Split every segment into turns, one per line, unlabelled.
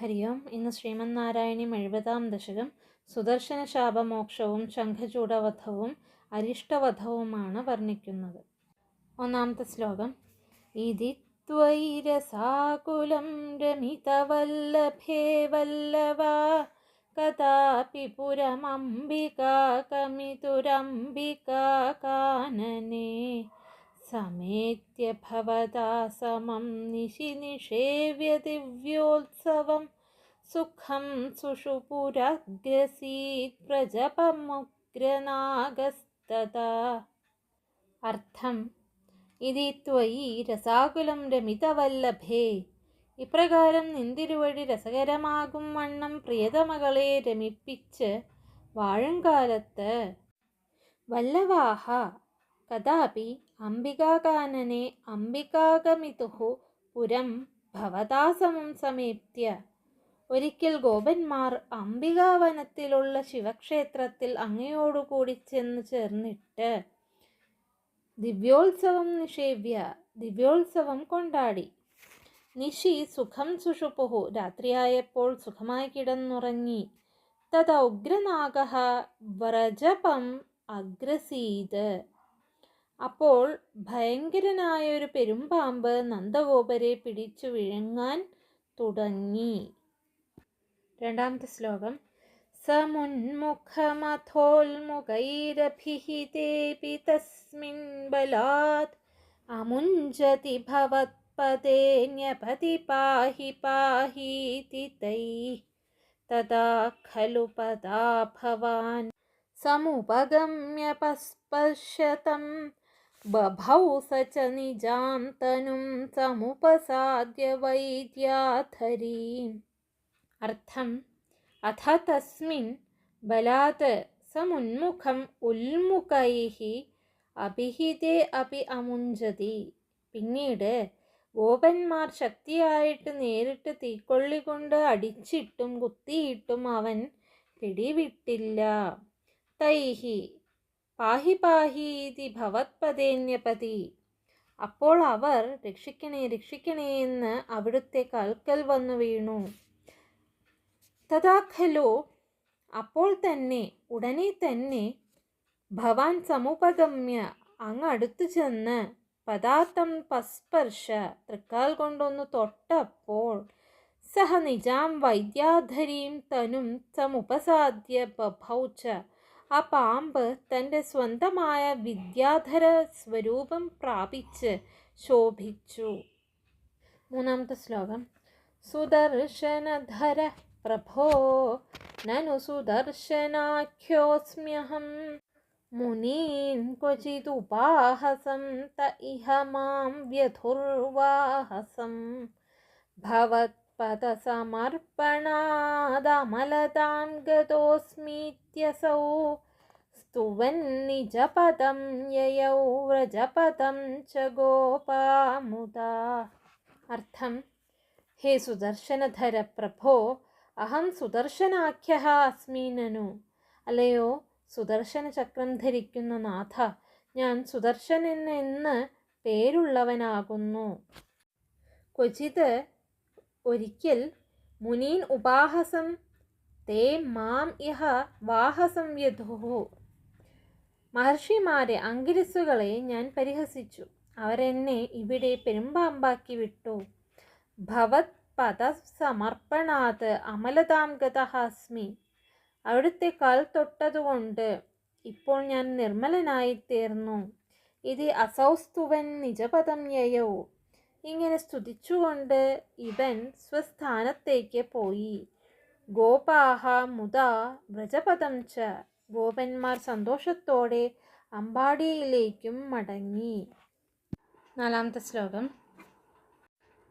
ഹരി ഓം ഇന്ന് ശ്രീമന്നാരായണീയം എഴുപതാം ദശകം സുദർശന ശാപമോക്ഷവും ശംഖചൂടവധവും അരിഷ്ടവധവുമാണ് വർണിക്കുന്നത്. ഒന്നാമത്തെ ശ്ലോകം ഇതി ത്വരസാകുലം രമിതവല്ലഭേ വല്ലവ കഥാപി പുരമംബികാകമിതുരംബികാ കാനനെ समेत्य भवता समं निशि निषेव्य दिव्योत्सवं। सुखं सुषुपुरग्रसीत् प्रजपमुग्रनागस्तदा। അർത്ഥം ഇതി ത്വയി രസാകുലം രമിതവല്ലഭേ ഇപ്രകാരം നിന്തിരുവഴി രസകരമാകും വണ്ണം പ്രിയതമകളെ രമിപ്പിച്ച് വാഴങ്കാലത്ത് വല്ലവാഹ കഥാപി അംബികാകാനനെ അംബികാഗമിതുഹു പുരം ഭവതാസമം സമീപ്യ ഒരിക്കൽ ഗോപന്മാർ അംബികാവനത്തിലുള്ള ശിവക്ഷേത്രത്തിൽ അങ്ങയോടുകൂടി ചെന്ന് ചേർന്നിട്ട് ദിവ്യോത്സവം നിഷേവ്യ ദിവ്യോത്സവം കൊണ്ടാടി. നിഷി സുഖം സുഷുപുഹു രാത്രിയായപ്പോൾ സുഖമായി കിടന്നുറങ്ങി. തഥ ഉഗ്രനാഗ വ്രജപം അഗ്രസീത്. അപ്പോൾ ഭയങ്കരനായ ഒരു പെരുമ്പാമ്പ് നന്ദഗോപരെ പിടിച്ചു വിഴുങ്ങാൻ തുടങ്ങി. രണ്ടാമത്തെ ശ്ലോകം. സമുന്മുഖമഥോൽമുഖൈരഭിഹിതേപി തസ്മിൻ ബലാത് അമുഞ്ചതി ഭവത്പദേന്യപതി പാഹി പാഹീതി തൈ തഥാ ഖലു പദാ ഭവാൻ സമുപഗമ്യ പസ്പശ്യതം ബഭൗ स च തനും സമുപസാദ്യ വൈദ്യാധരീം അർത്ഥം അഥ തസ്മിൻ ബലാത് സമുന്മുഖം ഉൽമുഖൈः അഭിഹിതേ അപി അമുഞ്ചതി പിന്നീട് ഗോപന്മാർ ശക്തിയായിട്ട് നേരിട്ട് തീക്കൊള്ളികൊണ്ട് അടിച്ചിട്ടും കുത്തിയിട്ടും അവൻ പിടിവിട്ടില്ല. തൈഹി പാഹി പാഹി ഇതി ഭവത്പദേന്യപതി അപ്പോൾ അവർ രക്ഷിക്കണേ രക്ഷിക്കണേ എന്ന് അവിടുത്തെ കൽക്കൽ വന്നു വീണു. തഥാഖലോ അപ്പോൾ തന്നെ ഉടനെ തന്നെ ഭവാൻ സമുപഗമ്യ അങ്ങ് അടുത്തു ചെന്ന് പദാർത്ഥം പസ്പർശ തൃക്കാൽ കൊണ്ടൊന്ന് തൊട്ടപ്പോൾ സഹ നിജാം വൈദ്യാധരീം തനും സമുപസാദ്യ ബഭൗച്ച ആ പാമ്പ് തന്റെ സ്വന്തമായ വിദ്യാധര സ്വരൂപം പ്രാപിച്ച് ശോഭിച്ചു. മൂന്നാമത്തെ ശ്ലോകം. സുദർശനധര പ്രഭോ നനു സുദർശനാഖ്യോസ്മ്യഹം. മുനീൻ ക്വചിതുപാഹസം ത ഇഹ മാം വ്യധുർവാഹസം. ഭവത്പദസമർപ്പണാദമലതാം ഗതോസ്മീത്യസൗ സ്തുവന്നിജപദം യയൗ വ്രജപദം ച ഗോപാമുദ അർത്ഥം ഹേ സുദർശനധര പ്രഭോ അഹം സുദർശനാഖ്യ അസ്മി നനു അല്ലയോ സുദർശന ചക്രം ധരിക്കുന്ന നാഥ ഞാൻ സുദർശനൻ എന്ന് പേരുള്ളവനാകുന്നു। ക്വചിത് ഒരിക്കൽ മുനീൻ ഉപാഹസം തേ മാം ഇഹ വാഹസം വ്യധുഹു മഹർഷിമാരെ അങ്കിരസുകളെ ഞാൻ പരിഹസിച്ചു. അവരെന്നെ ഇവിടെ പെരുമ്പാമ്പാക്കി വിട്ടു. ഭവത് പദസമർപ്പണാത് അമലതാം ഗതഹാസ്മി അവിടുത്തെ കാൽ തൊട്ടതുകൊണ്ട് ഇപ്പോൾ ഞാൻ നിർമ്മലനായി തീർന്നു ഇത് അസൗസ്തുവൻ നിജപദം യയോ. ഇങ്ങനെ സ്തുതിച്ചുകൊണ്ട് ഇവൻ സ്വസ്ഥാനത്തേക്ക് പോയി. ഗോപാഹ മുത വ്രജപദം ച. ഗോപന്മാർ സന്തോഷത്തോടെ അമ്പാടിയിലേക്കും മടങ്ങി. നാലാമത്തെ ശ്ലോകം.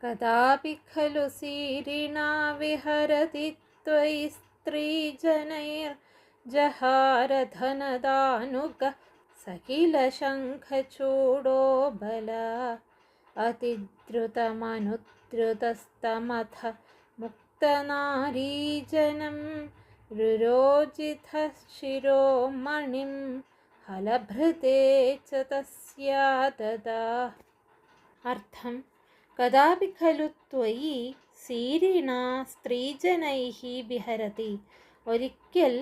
കഥാപി ഖലു സീരിണ വിഹരതി ത്വയി ജഹാരധനദാനുഗ. സകില ശംഖചൂടോ ബല അതിദ്രുതമനുദ്രുതസ്തമഥ മുക്തനാരീജനം രുരോജിത ശിരോമണിം ഹലഭൃതേ ച തസ്യാ അർത്ഥം കഥാപി ഖലു ത്വയി സീരിണ സ്ത്രീജനൈഹ വിഹരതി. ഒരിക്കൽ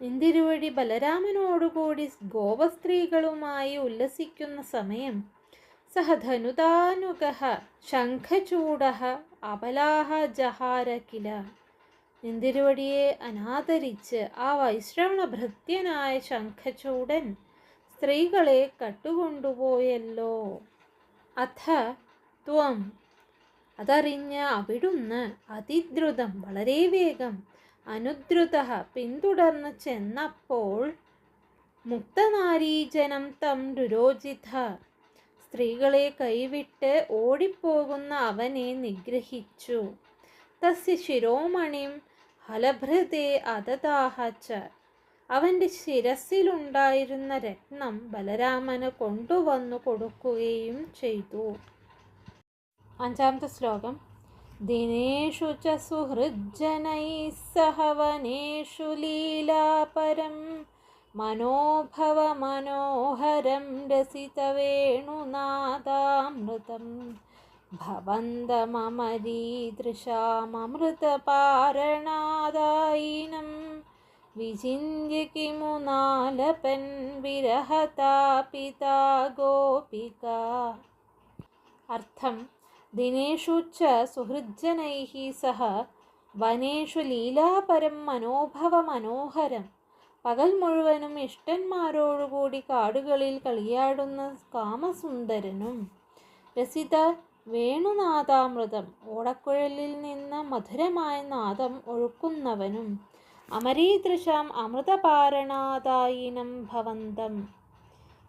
ഇന്ദിരുവടി ബലരാമനോടുകൂടി ഗോപസ്ത്രീകളുമായി ഉല്ലസിക്കുന്ന സമയം സഹ ധനുതാനുക ശംഖചൂട അബലാഹ ജഹാര കില നിന്തിരുവടിയെ അനാദരിച്ച് ആ വൈശ്രവണ ഭൃത്യനായ ശംഖചൂടൻ സ്ത്രീകളെ കട്ടുകൊണ്ടുപോയല്ലോ। അഥ ത്വം അതറിഞ്ഞ അവിടുന്ന് അതിദ്രുതം വളരെ വേഗം അനുദ്രുത പിന്തുടർന്ന് ചെന്നപ്പോൾ മുക്തനാരീജനം തം രുരോജിത സ്ത്രീകളെ കൈവിട്ട് ഓടിപ്പോകുന്ന അവനെ നിഗ്രഹിച്ചു. തസ്യ ശിരോമണിം ഹലഭൃതേ അതദാഹച്ച അവന്റെ ശിരസിലുണ്ടായിരുന്ന രത്നം ബലരാമന് കൊണ്ടുവന്നു കൊടുക്കുകയും ചെയ്തു. അഞ്ചാമത്തെ ശ്ലോകം. ദിനേഷു ച സുഹൃജ്ജനൈ സഹവനേഷു ലീലാപരം मनोभवमनोहरं रसितवेणुनादामृतं भवन्दमरीदृशामृतपारणादायिनं विचिन्त्य किमु नालपन् विरहता पिता गोपिका। अर्थं दिनेषु च सुहृज्जनैः सह वनेषु लीलापरं मनोभवमनोहरम्। പകൽ മുഴുവനും ഇഷ്ടന്മാരോടുകൂടി കാടുകളിൽ കളിയാടുന്ന കാമസുന്ദരനും. രസിത വേണുനാഥാമൃതം ഓടക്കുഴലിൽ നിന്ന് മധുരമായ നാദം ഒഴുക്കുന്നവനും. അമരീദൃശാം അമൃതപാരണാദായിനം ഭവന്തം.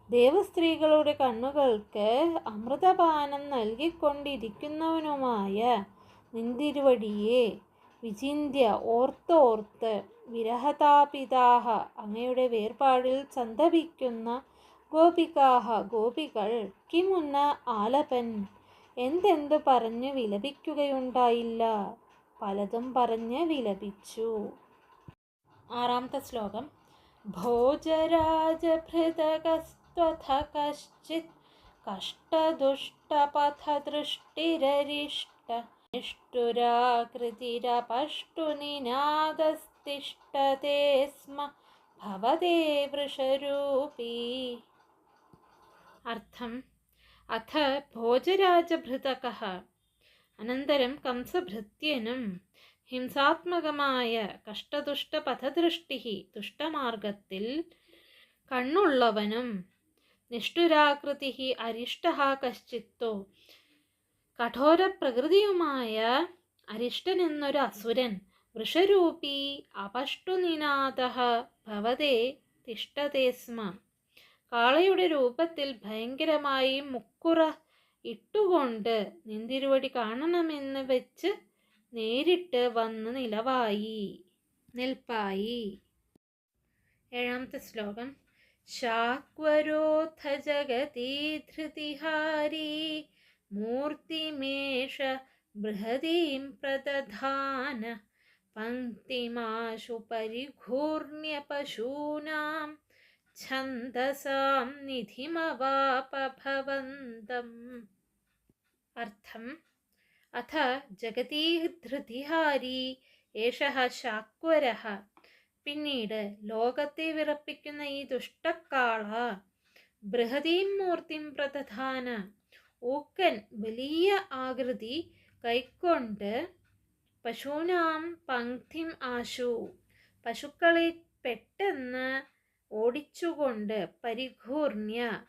ദേവസ്ത്രീകളുടെ കണ്ണുകൾക്ക് അമൃതപാനം നൽകിക്കൊണ്ടിരിക്കുന്നവനുമായ നിന്തിരുവടിയെ വിചിന്യ ഓർത്തോർത്ത് വിരഹതാപിതാഹ. അങ്ങയുടെ വേർപാടിൽ സന്തപിക്കുന്ന ഗോപികാഹ ഗോപികൾ കിമുന്ന ആലപൻ എന്തെന്തു പറഞ്ഞു വിലപിക്കുകയുണ്ടായില്ല? പലതും പറഞ്ഞ് വിലപിച്ചു ആറാമത്തെ ശ്ലോകം. ഭോജരാജഭൃതകസ്ത്വഥ കശ്ചിത് കഷ്ടദുഷ്ടപഥദൃഷ്ടിരരിഷ്ട നിഷ്ഠുരാകൃതിരപഷ്ടുനിനാദസ്തിഷ്ഠത്തെ സ്മ. ഭവതേ വൃഷരൂപീ. അർത്ഥം അഥ ഭോജരാജഭൃതക. അനന്തരം കംസഭൃത്യനും ഹിംസാത്മകമായ കഷ്ടദുഷ്ടപഥദൃഷ്ടി ദുഷ്ടമാർഗത്തിൽ കണ്ണുള്ളവനും നിഷ്ഠുരാകൃതി അരിഷ്ട കശ്ചിത്തോ. കഠോരപ്രകൃതിയുമായ അരിഷ്ടൻ എന്നൊരു അസുരൻ വൃഷരൂപി അപഷ്ടുനിനാഥ തിഷ്ടതേ സ്മ കാളയുടെ രൂപത്തിൽ ഭയങ്കരമായി മുക്കുറ ഇട്ടുകൊണ്ട് നിന്തിരുവടി കാണണമെന്ന് വെച്ച് നേരിട്ട് വന്ന് നിലവായി നിൽപ്പായി. ഏഴാമത്തെ ശ്ലോകം. ശാക്വരോധ ജഗതി ധൃതിഹാരി മൂർത്തിമേഷ ബൃഹതീം പ്രദധാന പങ്ക്തിമാശു പരിഘൂർണ്യ പശൂനാം ഛന്ദസാം നിധിമവാപഭവന്തം അർത്ഥം അഥ धृतिहारी ധൃതിഹാരി ഏഷഃ ശാക്വരഃ പിന്നീട് ലോകത്തെ വിറപ്പിക്കുന്ന ഈ ദുഷ്ടക്കാള ബൃഹതീം മൂർത്തിം പ്രധാന ഊക്കൻ വലിയ ആകൃതി കൈക്കൊണ്ട് പശൂനാം പങ്ക്തിം ആശു. പശുക്കളെ പെട്ടെന്ന് ഓടിച്ചുകൊണ്ട് പരിഘൂർണ്യ.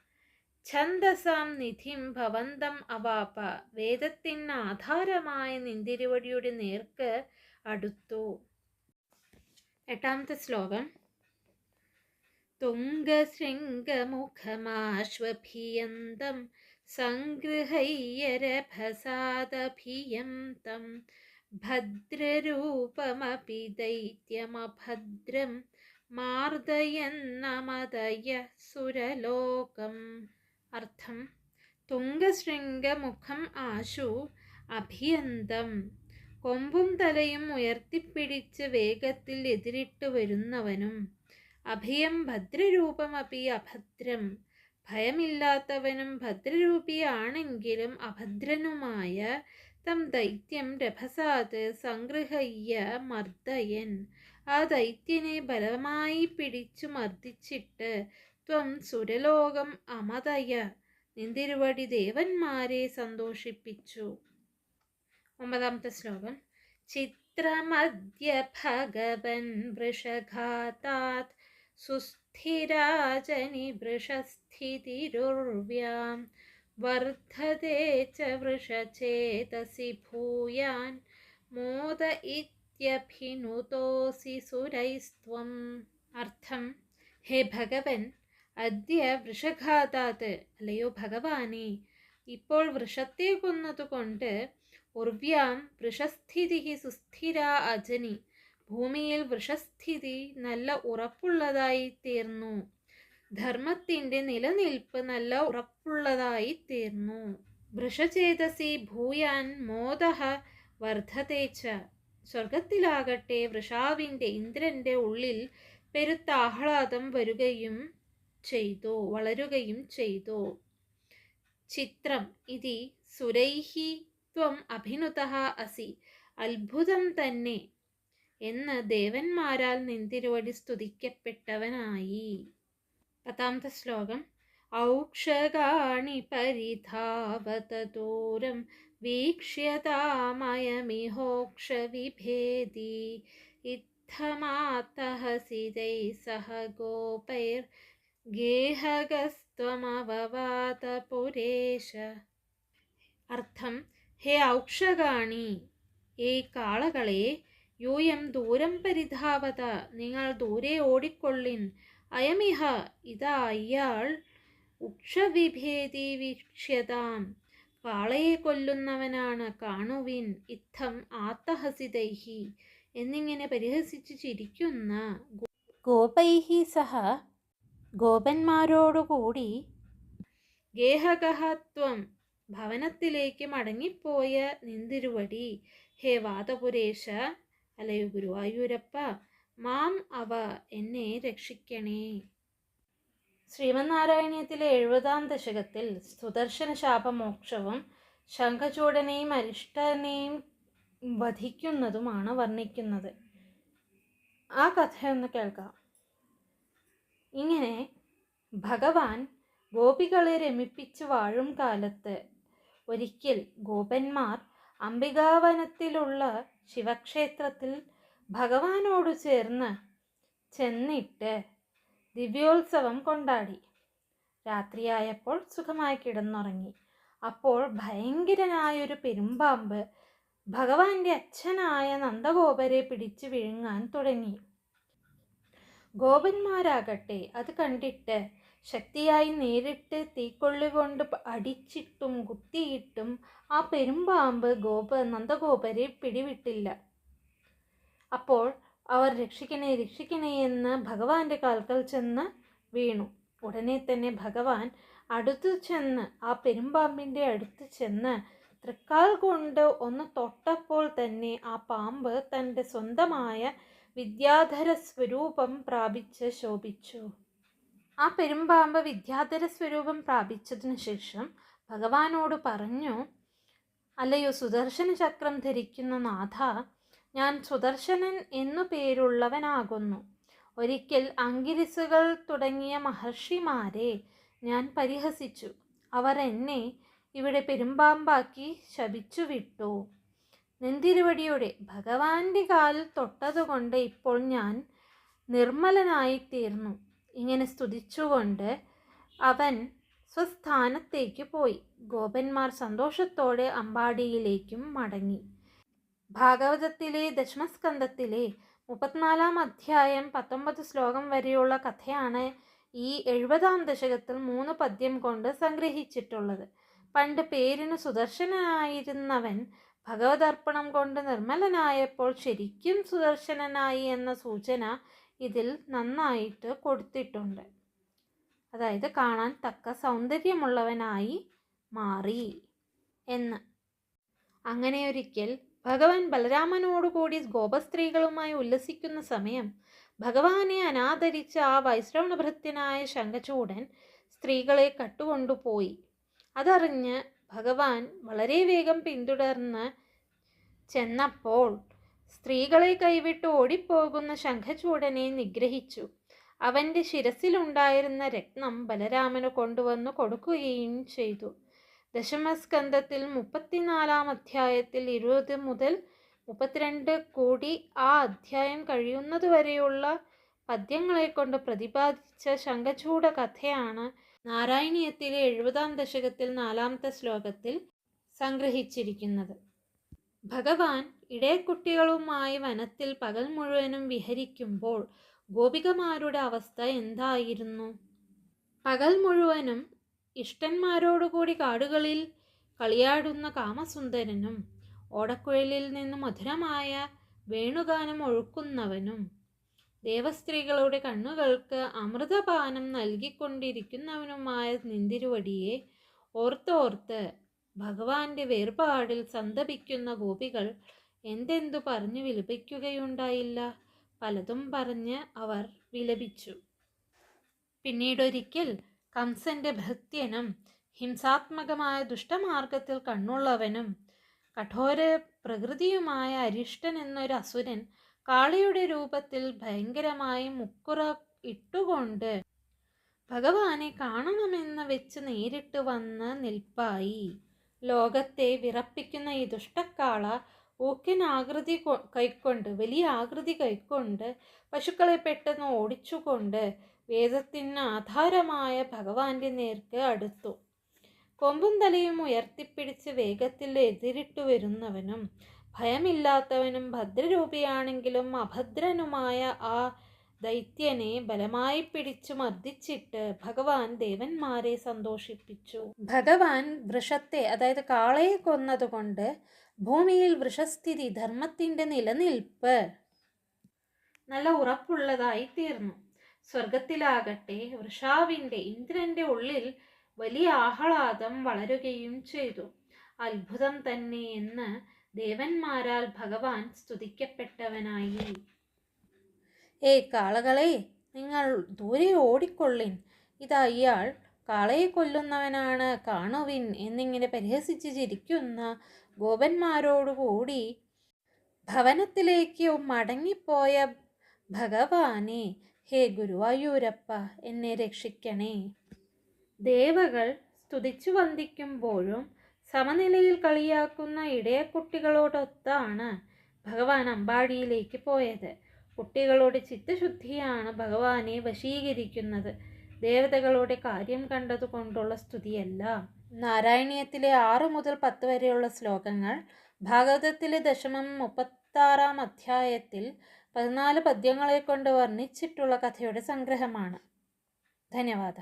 ഛന്ദസാം നിധിം ഭവന്തം അവാപ. വേദത്തിന് ആധാരമായ നിന്തിരുവടിയുടെ നേർക്ക് അടുത്തു. എട്ടാമത്തെ ശ്ലോകം. തുംഗശൃംഗമുഖമാശ്വഭിയന്തം. സംഗൃഹയ്യരഭസാദഭിയം തം ഭദ്രരൂപമപി ദൈത്യമഭദ്രം മാർദയന്നമതയ സുരലോകം. അർത്ഥം തുംഗശൃംഗമുഖം ആശു അഭിയന്തം. കൊമ്പും തലയും ഉയർത്തിപ്പിടിച്ച് വേഗത്തിൽ എതിരിട്ട് വരുന്നവനും. അഭിയം ഭദ്രരൂപമപി അഭദ്രം. ഭയമില്ലാത്തവനും ഭദ്രരൂപിയാണെങ്കിലും അഭദ്രനുമായ തം ദൈത്യം രഭസാത് സംഗ്രഹയ്യ മർദ്ദയൻ ആ ദൈത്യനെ ബലമായി പിടിച്ചു മർദ്ദിച്ചിട്ട് ത്വം സുരലോകം അമതയ നിന്തിരുവടി ദേവന്മാരെ സന്തോഷിപ്പിച്ചു. ഒമ്പതാമത്തെ ശ്ലോകം. ചിത്രമദ്യ ഭഗവൻ വൃഷഘാതാത് സുസ്ഥിരാജനി വൃഷസ്ഥിതിരുർവ്യാം വർദ്ധത്തെ ച വൃഷചേതസി ഭൂയാൻ മോദ ഇത്യഭിനുതോസി സുരൈസ്ത്വം അർത്ഥം ഹേ ഭഗവൻ അദ്യ വൃഷഘാതാത് അല്ലയോ ഭഗവാനെ ഇപ്പോൾ വൃഷത്തെ കൊന്നതുകൊണ്ട് ഉർവ്യാം വൃഷസ്ഥിതി സുസ്ഥിര അജനി ഭൂമിയിൽ വൃഷസ്ഥിതി നല്ല ഉറപ്പുള്ളതായി തീർന്നു. ധർമ്മത്തിന്റെ നിലനിൽപ്പ് നല്ല ഉറപ്പുള്ളതായി തീർന്നു. വൃഷചേതസി ഭൂയാൻ മോദഹ വർദ്ധതേച്ച സ്വർഗത്തിലാകട്ടെ വൃഷാവിന്റെ ഇന്ദ്രന്റെ ഉള്ളിൽ പെരുത്ത ആഹ്ലാദം വരികയും ചെയ്തു വളരുകയും ചെയ്തു. ചിത്രം ഇതി സുരൈഹി ത്വം അഭിനുത അസി. അത്ഭുതം തന്നെ എന്ന് ദേവന്മാരാൽ നിന്തിരുവടി സ്തുതിക്കപ്പെട്ടവനായി. പത്താമത്തെ ശ്ലോകം. ഔക്ഷകാണി പരിധാവത ദൂരം വീക്ഷ്യതാമയമിഹോക്ഷ വിഭേദി ഇത്തമാത്തഹസിതൈ സഹ ഗോപൈർ ഗേഹകസ്ത്വമവവാത പുരേശ അർത്ഥം ഹേ ഔക്ഷകാണി ഏ കാളകളെ യൂയം ദൂരം പരിധാവത നിങ്ങൾ ദൂരെ ഓടിക്കൊള്ളിൻ അയമിഹ ഇതാ ഇയാൾ ഉക്ഷവിഭേദി വീക്ഷ്യതാം കാളയെ കൊല്ലുന്നവനാണ് കാണുവിൻ ഇത്തം ആത്തഹസിതൈഹി എന്നിങ്ങനെ പരിഹസിച്ച് ചിരിക്കുന്ന ഗോപൈഹി സഹ ഗോപന്മാരോടുകൂടി ഗേഹകഹത്വം ഭവനത്തിലേക്ക് മടങ്ങിപ്പോയ നിന്തിരുവടി। ഹേ വാതപുരേശ അല്ലയോ ഗുരുവായൂരപ്പ। മാം അവ എന്നെ രക്ഷിക്കണേ. ശ്രീമന്നാരായണീയത്തിലെ എഴുപതാം ദശകത്തിൽ സുദർശന ശാപമോക്ഷവും ശംഖചൂടനെയും അരിഷ്ടനെയും വധിക്കുന്നതുമാണ് വർണിക്കുന്നത്. ആ കഥയൊന്ന് കേൾക്കാം. ഇങ്ങനെ ഭഗവാൻ ഗോപികളെ രമിപ്പിച്ച് വാഴും കാലത്ത് ഒരിക്കൽ ഗോപന്മാർ അംബികാവനത്തിലുള്ള ശിവക്ഷേത്രത്തിൽ ഭഗവാനോട് ചേർന്ന് ചെന്നിട്ട് ദിവ്യോത്സവം കൊണ്ടാടി. രാത്രിയായപ്പോൾ സുഖമായി കിടന്നുറങ്ങി. അപ്പോൾ ഭയങ്കരനായൊരു പെരുമ്പാമ്പ് ഭഗവാന്റെ അച്ഛനായ നന്ദഗോപരെ പിടിച്ചു വിഴുങ്ങാൻ തുടങ്ങി. ഗോപന്മാരാകട്ടെ അത് കണ്ടിട്ട് ശക്തിയായി നേരിട്ട് തീക്കൊള്ളുകൊണ്ട് അടിച്ചിട്ടും കുത്തിയിട്ടും ആ പെരുമ്പാമ്പ് ഗോപ നന്ദഗോപരെ പിടിവിട്ടില്ല. അപ്പോൾ അവർ രക്ഷിക്കണേ രക്ഷിക്കണേ എന്ന് ഭഗവാന്റെ കാൽക്കൽ ചെന്ന് വീണു. ഉടനെ തന്നെ ഭഗവാൻ അടുത്തു ചെന്ന് ആ പെരുമ്പാമ്പിന്റെ അടുത്ത് ചെന്ന് തൃക്കാൽ കൊണ്ട് ഒന്ന് തൊട്ടപ്പോൾ തന്നെ ആ പാമ്പ് തന്റെ സ്വന്തമായ വിദ്യാധര സ്വരൂപം പ്രാപിച്ച് ശോഭിച്ചു. ആ പെരുമ്പാമ്പ് വിദ്യാധര സ്വരൂപം പ്രാപിച്ചതിന് ശേഷം ഭഗവാനോട് പറഞ്ഞു അല്ലയോ സുദർശന ചക്രം ധരിക്കുന്ന നാഥ ഞാൻ സുദർശനൻ എന്നു പേരുള്ളവനാകുന്നു. ഒരിക്കൽ അങ്കിരിസുകൾ തുടങ്ങിയ മഹർഷിമാരെ ഞാൻ പരിഹസിച്ചു. അവർ എന്നെ ഇവിടെ പെരുമ്പാമ്പാക്കി ശപിച്ചു വിട്ടു നെന്തിരുവടിയുടെ ഭഗവാന്റെ കാലിൽ തൊട്ടതുകൊണ്ട് ഇപ്പോൾ ഞാൻ നിർമ്മലനായിത്തീർന്നു. ഇങ്ങനെ സ്തുതിച്ചുകൊണ്ട് അവൻ സ്വസ്ഥാനത്തേക്ക് പോയി. ഗോപന്മാർ സന്തോഷത്തോടെ അമ്പാടിയിലേക്കും മടങ്ങി. ഭാഗവതത്തിലെ ദശമസ്കന്ധത്തിലെ മുപ്പത്തിനാലാം അധ്യായം പത്തൊമ്പത് ശ്ലോകം വരെയുള്ള കഥയാണ് ഈ എഴുപതാം ദശകത്തിൽ മൂന്ന് പദ്യം കൊണ്ട് സംഗ്രഹിച്ചിട്ടുള്ളത്. പണ്ട് പേരിന് സുദർശനായിരുന്നവൻ ഭഗവതർപ്പണം കൊണ്ട് നിർമ്മലനായപ്പോൾ ശരിക്കും സുദർശനനായി എന്ന സൂചന ഇതിൽ നന്നായിട്ട് കൊടുത്തിട്ടുണ്ട്. അതായത് കാണാൻ തക്ക സൗന്ദര്യമുള്ളവനായി മാറി എന്ന്. അങ്ങനെ ഒരിക്കൽ ഭഗവാൻ ബലരാമനോടുകൂടി ഗോപസ്ത്രീകളുമായി ഉല്ലസിക്കുന്ന സമയം ഭഗവാനെ അനാദരിച്ച ആ വൈശ്രവണഭൃത്യനായ ശങ്കചൂടൻ സ്ത്രീകളെ കട്ടുകൊണ്ടുപോയി. അതറിഞ്ഞ് ഭഗവാൻ വളരെ വേഗം പിന്തുടർന്ന് ചെന്നപ്പോൾ സ്ത്രീകളെ കൈവിട്ട് ഓടിപ്പോകുന്ന ശംഖചൂടനെ നിഗ്രഹിച്ചു. അവന്റെ ശിരസിലുണ്ടായിരുന്ന രത്നം ബലരാമന് കൊണ്ടുവന്നു കൊടുക്കുകയും ചെയ്തു. ദശമസ്കന്ധത്തിൽ മുപ്പത്തിനാലാം അധ്യായത്തിൽ ഇരുപത് മുതൽ മുപ്പത്തിരണ്ട് കൂടി ആ അധ്യായം കഴിയുന്നതുവരെയുള്ള പദ്യങ്ങളെ കൊണ്ട് പ്രതിപാദിച്ച ശംഖചൂട കഥയാണ് നാരായണീയത്തിലെ എഴുപതാം ദശകത്തിൽ നാലാമത്തെ ശ്ലോകത്തിൽ സംഗ്രഹിച്ചിരിക്കുന്നത്. ഭഗവാൻ ഇടയക്കുട്ടികളുമായി വനത്തിൽ പകൽ മുഴുവനും വിഹരിക്കുമ്പോൾ ഗോപികമാരുടെ അവസ്ഥ എന്തായിരുന്നു? പകൽ മുഴുവനും ഇഷ്ടന്മാരോടുകൂടി കാടുകളിൽ കളിയാടുന്ന കാമസുന്ദരനും ഓടക്കുഴലിൽ നിന്ന് മധുരമായ വേണുഗാനം ഒഴുക്കുന്നവനും ദേവസ്ത്രീകളുടെ കണ്ണുകൾക്ക് അമൃതപാനം നൽകിക്കൊണ്ടിരിക്കുന്നവനുമായ നിന്തിരുവടിയെ ഓർത്തോർത്ത് ഭഗവാന്റെ വേർപാടിൽ സന്തപിക്കുന്ന ഗോപികൾ എന്തെന്തു പറഞ്ഞു വിലപിക്കുകയുണ്ടായില്ല. പലതും പറഞ്ഞ് അവർ വിലപിച്ചു. പിന്നീടൊരിക്കൽ കംസന്റെ ഭൃത്യനും ഹിംസാത്മകമായ ദുഷ്ടമാർഗത്തിൽ കണ്ണുള്ളവനും കഠോര പ്രകൃതിയുമായ അരിഷ്ടൻ എന്നൊരു അസുരൻ കാളിയുടെ രൂപത്തിൽ ഭയങ്കരമായി മുക്കുറ ഇട്ടുകൊണ്ട് ഭഗവാനെ കാണണമെന്ന് വെച്ച് നേരിട്ട് വന്ന് നിൽപ്പായി. ലോകത്തെ വിറപ്പിക്കുന്ന ഈ ദുഷ്ടക്കാള ഊക്കിൻ ആകൃതി കൈക്കൊണ്ട് വലിയ ആകൃതി കൈക്കൊണ്ട് പശുക്കളെ പെട്ടെന്ന് ഓടിച്ചുകൊണ്ട് വേദത്തിന് ആധാരമായ ഭഗവാന്റെ നേർക്ക് അടുത്തു. കൊമ്പും തലയും ഉയർത്തിപ്പിടിച്ച് വേഗത്തിൽ എതിരിട്ടു വരുന്നവനും ഭയമില്ലാത്തവനും ഭദ്രരൂപിയാണെങ്കിലും അഭദ്രനുമായ ആ ദൈത്യനെ ബലമായി പിടിച്ചു മർദ്ദിച്ചിട്ട് ഭഗവാൻ ദേവന്മാരെ സന്തോഷിപ്പിച്ചു. ഭഗവാൻ വൃഷത്തെ അതായത് കാളയെ കൊന്നതുകൊണ്ട് ഭൂമിയിൽ വൃഷസ്ഥിതി ധർമ്മത്തിന്റെ നിലനിൽപ്പ് നല്ല ഉറപ്പുള്ളതായി തീർന്നു. സ്വർഗത്തിലാകട്ടെ വൃഷാവിന്റെ ഇന്ദ്രന്റെ ഉള്ളിൽ വലിയ ആഹ്ലാദം വളരുകയും ചെയ്തു. അത്ഭുതം തന്നെ എന്ന് ദേവന്മാരാൽ ഭഗവാൻ സ്തുതിക്കപ്പെട്ടവനായി. ഏ കാളകളെ നിങ്ങൾ ദൂരെ ഓടിക്കൊള്ളിൻ. ഇതാ ഇയാൾ കാളയെ കൊല്ലുന്നവനാണ് കാണുവിൻ എന്നിങ്ങനെ പരിഹസിച്ച് ചിരിക്കുന്ന ഗോപന്മാരോടുകൂടി ഭവനത്തിലേക്ക് മടങ്ങിപ്പോയ ഭഗവാനെ ഹേ ഗുരുവായൂരപ്പ എന്നെ രക്ഷിക്കണേ. ദേവകൾ സ്തുതിച്ചു വന്ദിക്കുമ്പോഴും സമനിലയിൽ കളിയാക്കുന്ന ഇടയക്കുട്ടികളോടൊത്താണ് ഭഗവാൻ അമ്പാടിയിലേക്ക് പോയത്. കുട്ടികളുടെ ചിത്തശുദ്ധിയാണ് ഭഗവാനെ വശീകരിക്കുന്നത്. ദേവതകളുടെ കാര്യം കണ്ടതുകൊണ്ടുള്ള സ്തുതിയല്ല. നാരായണീയത്തിലെ ആറ് മുതൽ പത്ത് വരെയുള്ള ശ്ലോകങ്ങൾ ഭാഗവതത്തിലെ ദശമം മുപ്പത്താറാം അധ്യായത്തിൽ പതിനാല് പദ്യങ്ങളെ കൊണ്ട് വർണിച്ചിട്ടുള്ള കഥയുടെ സംഗ്രഹമാണ്. ധന്യവാദ.